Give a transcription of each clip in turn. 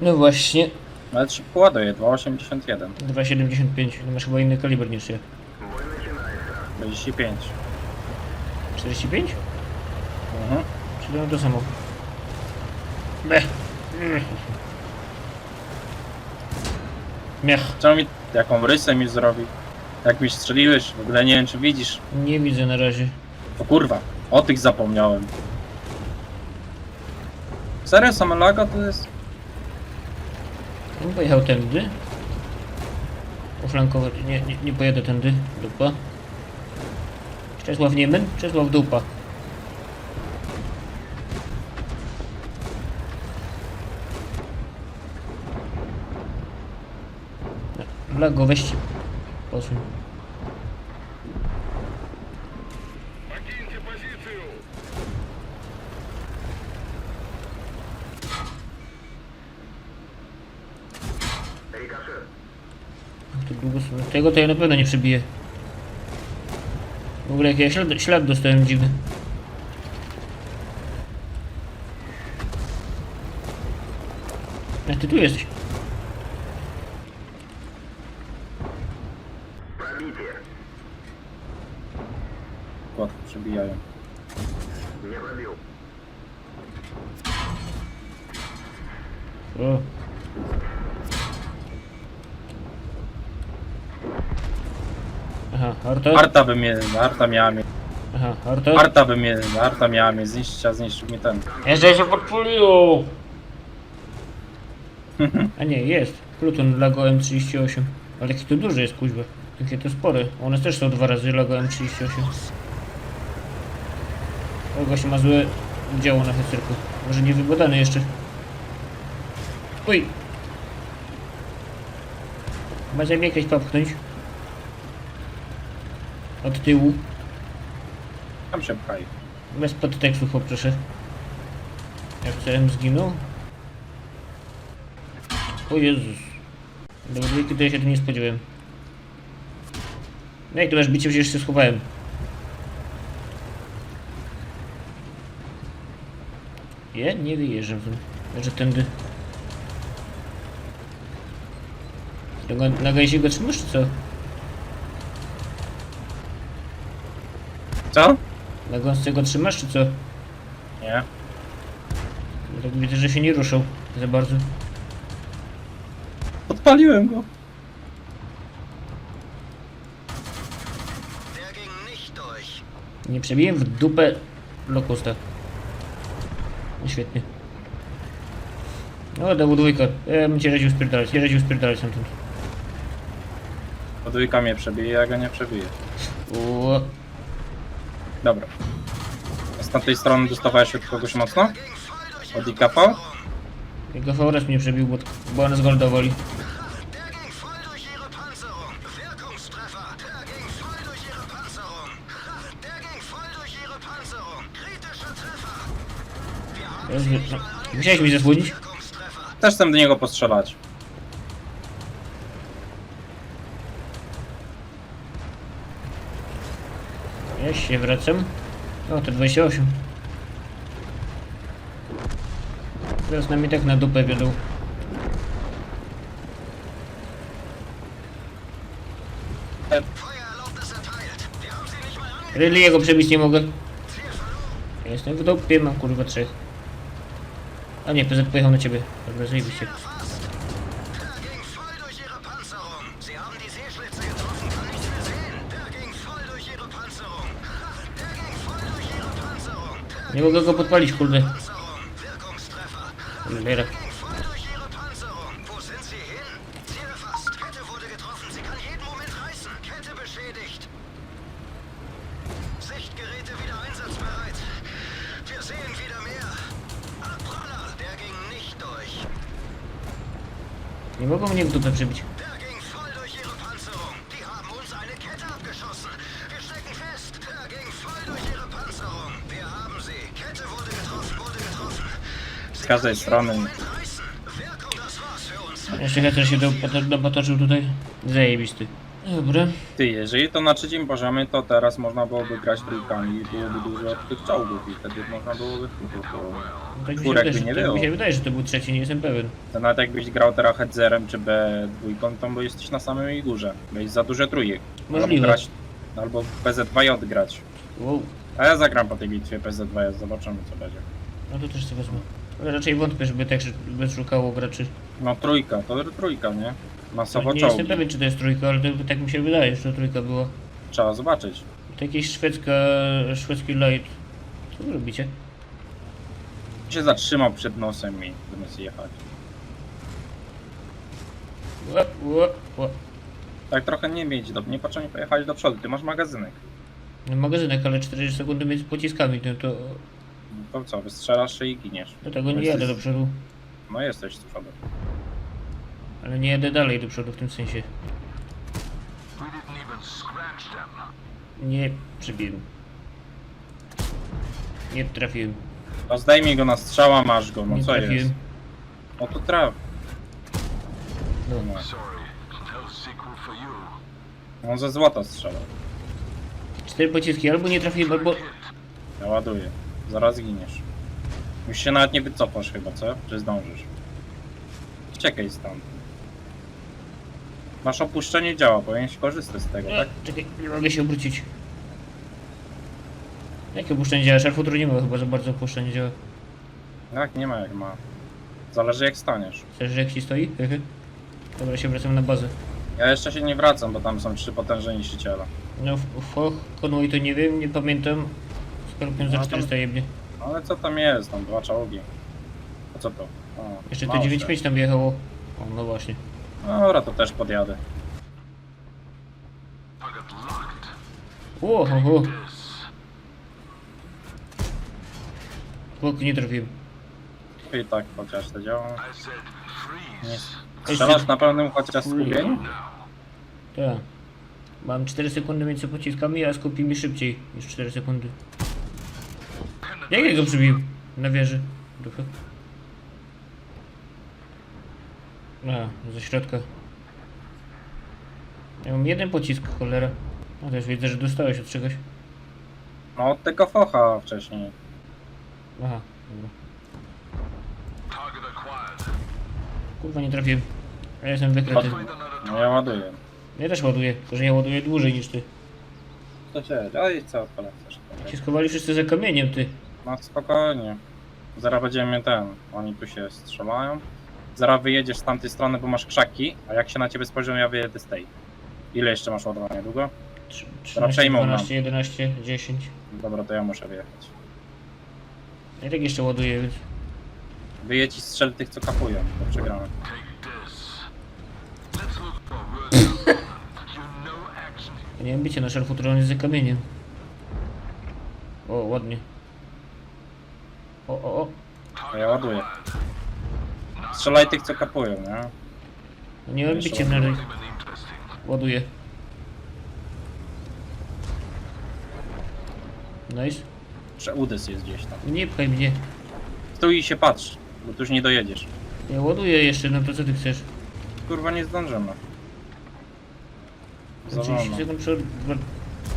No właśnie, Nawet szybko ładuje, 2,81. 2,75. No masz chyba inny kaliber niż ja. 45. 45? Mhm. Czy to to samo? Mech. Miech. Czemu mi jaką rysę mi zrobił? Jak mi strzeliłeś, w ogóle nie wiem czy widzisz. Nie widzę na razie. O kurwa, o tych zapomniałem. Serio, Samelaga to jest... On pojechał tędy. Oflankować. Nie, nie, nie pojadę tędy. Dupa. Czesław Niemen? Czesław Dupa. Lago, weź. Posuń. Tak długo sobie tego to ja na pewno nie przebiję. W ogóle jak ja ślad, ślad dostałem dziwny. A ty tu jesteś. Łatwo przebijają. Nie zabił. O. Aha, Arta? Arta by mnie, Arta miała mnie, Aha, Arta? Arta by mnie, Arta miała mnie zniszczyć, a zniszczył mnie ten. Jeszcze się podpaliło! A nie, jest. Pluton Lago M38. Ale jaki to duży jest, kuźwa. Jakie to spore. One też są dwa razy Lago M38. O, gość ma złe działo na hecerku. Może nie wybadany jeszcze. Uj! Może mnie jakieś popchnąć. Od tyłu. Tam się pchaj. Bez podtekstu, poproszę. Jak CM zginął? O Jezus. Do dwójki to ja się tu nie spodziewałem. No i tu masz bicie, przecież się schowałem. Ja nie wyjeżdżam tym. Że tędy. Na gajsie go trzymasz, czy co? Co? Na gąsce go trzymasz, czy co? Nie. Tak widzę, że się nie ruszał za bardzo. Podpaliłem go. Nie przebiłem w dupę lokusta. No świetnie. No, dał dwójka. Ja bym cię radził spierdalać, ja radził spierdalać stamtąd. Podwójka mnie przebije, ja go nie przebiję. O, Dobra. Z tamtej strony dostawałeś od kogoś mocno? Od IKV? jego VRS mnie przebił, bo, bo one zgoldowali. Musiałeś mi zasłonić? Też chcę do niego postrzelać. Ja się wracam. O, to 28. Teraz nam i tak na dupę wiodą. Jego przebić nie mogę. Jestem w dupie, mam kurwa trzech. A nie, PZ pojechał na ciebie. Dobra, zajebiście. Erfasst. Mehr. Abpraller. Der ging nicht durch. Nie mogą mnie w dupę przebić. Für uns. Jeszcze Hecer się do- do- dopotoczył tutaj. Zajebisty. Dobra. Ty, jeżeli to na trzecim poziomie, to teraz można byłoby grać trójkami i byłoby dużo tych czołgów i wtedy można byłoby. Tak mi się, wydaje, by że, nie tak było. mi się wydaje, że to był trzeci, nie jestem pewien. To nawet jakbyś grał teraz headzerem czy B2, to bo jesteś na samej górze. Byś za duże trójek. Albo Możliwe. grać, albo PZ2J grać. Wow. A ja zagram po tej bitwie PZ2J, zobaczymy co będzie. No to też sobie wezmę. Raczej wątpię, żeby tak żeby szukało graczy. No trójka, to trójka, nie? Masowo nie jestem czołgi. pewien, czy to jest trójka, ale to, tak mi się wydaje, że to trójka była. Trzeba zobaczyć. To jakieś szwedzka, szwedzki light. Co wy robicie? się zatrzymał przed nosem i zamiast jechać. Ła, ła, ła. Tak trochę nie mieć, do, nie potrzebnie pojechać do przodu, ty masz magazynek. No, Magazynek, ale 40 sekundy między pociskami, no to No To co, wystrzelasz się i giniesz. do tego nie jadę do przodu. No jesteś z przodu. Ale nie jadę dalej do przodu w tym sensie. We didn't even scratch them. Nie przybiłem. Nie trafiłem. No zdejmij go na strzała, masz go, no nie co trafiłem. jest? No to traf. No. No. Sorry, no sequel for you. On ze złota strzelał. Cztery pociski, albo nie trafiłem, albo... Ja ładuję. Zaraz giniesz. Już się nawet nie wycofasz chyba, co? Czy zdążysz? Czekaj stąd. Masz opuszczenie działa, powinieneś korzystać z tego, tak? czekaj, nie mogę się obrócić. Jakie opuszczenie działa? Szarfutru nie ma chyba za bardzo opuszczenie działa. Tak, nie ma jak ma. Zależy jak staniesz. Chcesz, że jak ci stoi? Dobra, się wracam na bazę. Ja jeszcze się nie wracam, bo tam są trzy potężne niszczyciele. No, w Foch, konwój to nie wiem, nie pamiętam. Skorpion za No, tam- 400 jebnie. No ale co tam jest? Tam dwa czołgi. A co to? O, Jeszcze te mało 9.5 tam wjechało. O, no właśnie. się. Dobra, to też podjadę. O, ho. Chłopki nie trafiłem. I tak chociaż to działa. Nie. Strzelasz na pełnym chociaż skupieniu? Tak. Mam 4 sekundy między pociskami, a skupi mi szybciej niż 4 sekundy. Jak ja go przybił? Na wieży. Duchy. A, ze środka. Ja mam jeden pocisk, cholera. No też widzę, że dostałeś od czegoś. No od tego focha wcześniej. Aha, dobra. Kurwa, nie trafiłem. Ja jestem wykryty. No ja ładuję. Ja też ładuję, tylko że ja ładuję dłużej niż ty. To się, oj co polecasz? Ci schowali wszyscy za kamieniem, ty. No spokojnie. Zaraz będziemy ten. Oni tu się strzelają. Zaraz wyjedziesz z tamtej strony, bo masz krzaki, a jak się na ciebie spojrzą, ja wyjedę z tej. Ile jeszcze masz ładowania? Długo? Trz- Teraz 13, przejmą nam. 12, 11, 10. Dobra, to ja muszę wyjechać. Ja tak jeszcze ładuję, więc... Wyjedź i strzel tych, co kapują, to przegramy. Nie wiem, bicie na szarfutrze, on jest za kamieniem. O, ładnie. O, o, o. To ja ładuję. Strzelaj tych, co kapują, nie? No nie Jeszcze bicie na rej. Ładuję. Nice. Że udys jest gdzieś tam. Nie pchaj mnie. Stój i się patrz, bo tu już nie dojedziesz. Ja ładuję jeszcze, no to co ty chcesz? Kurwa, nie zdążymy. Za 30 wolno. sekund przeład...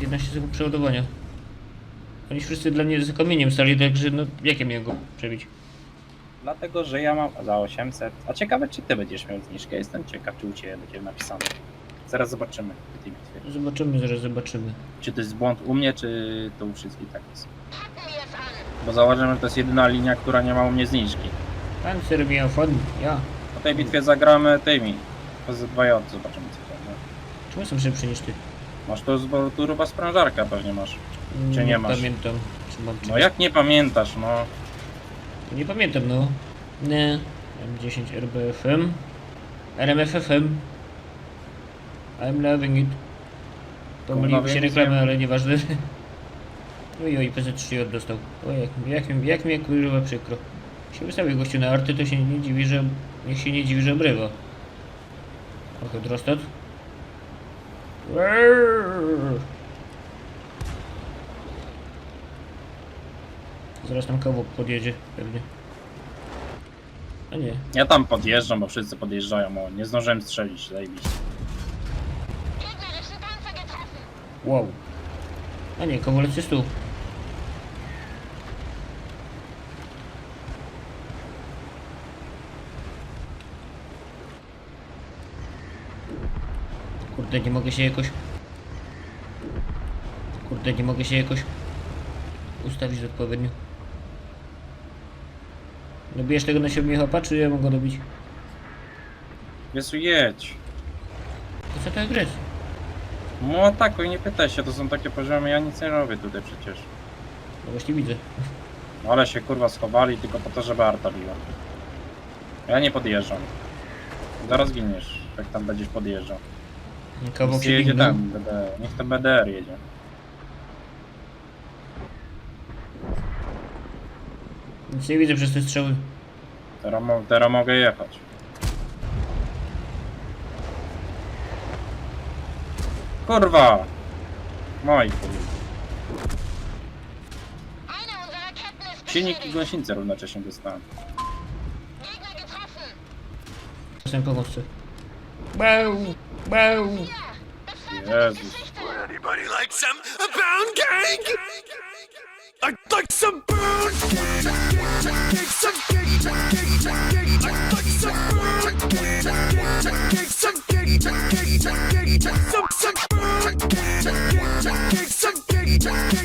15 sekund przeładowania. Oni wszyscy dla mnie za kamieniem stali, także no jak ja miałem go przebić? Dlatego, że ja mam za 800. A ciekawe, czy ty będziesz miał zniżkę. Jestem ciekaw, czy u ciebie będzie napisane. Zaraz zobaczymy w tej bitwie. Zobaczymy, zaraz zobaczymy. Czy to jest błąd u mnie, czy to u wszystkich tak jest. Bo zauważyłem, że to jest jedyna linia, która nie ma u mnie zniżki. Panzer miał fan, ja. Po tej bitwie zagramy tymi. Z 2J, zobaczymy co to jest. Czemu jestem szybszy niż ty? Masz to z bo tu chyba sprężarka pewnie masz. Czy nie masz? pamiętam. Czy mam, czy No jak nie pamiętasz, no. Nie pamiętam, no. Nie. M10 RBFM. RMFFM. I'm loving it. Pomyliły się wiem, reklamy, wiem. ale nieważne. Oj, oj, PZ3 dostał. O, jak, jak, mi- jak mnie kurwa przykro. Się wystawił gościu na arty, to się nie dziwi, że... Niech się nie dziwi, że obrywa. Trochę drostat. Zaraz tam kawałek podjedzie, pewnie. A nie. Ja tam podjeżdżam, bo wszyscy podjeżdżają. O, nie zdążyłem strzelić, zajebiście. Wow. A nie, kowalec jest tu. Kurde, nie mogę się jakoś... Kurde, nie mogę się jakoś ustawić odpowiednio. Dobijesz tego na siebie Michała, czy ja mogę dobić? Jezu, jedź. To co to agres? No atakuj, nie pytaj się, to są takie poziomy, ja nic nie robię tutaj przecież. No właśnie widzę. Ale się kurwa schowali tylko po to, żeby arta biła. Ja nie podjeżdżam. Zaraz giniesz, jak tam będziesz podjeżdżał. Kawałek Niech jedzie ten BDR, niech ten BDR jedzie. Nic nie widzę przez te strzały. Teraz, mo- teraz mogę jechać. Kurwa! Ist Silnik i gąsienicę równocześnie dostałem. Gegner getroffen. Jestem pomocny. Bow. Yeah. Would anybody like some pound cake? I'd like some pound cake. Cake, some cake, cake, cake. I like some pound cake. Cake, some cake, cake, cake. Some, some cake. Cake, some cake, cake.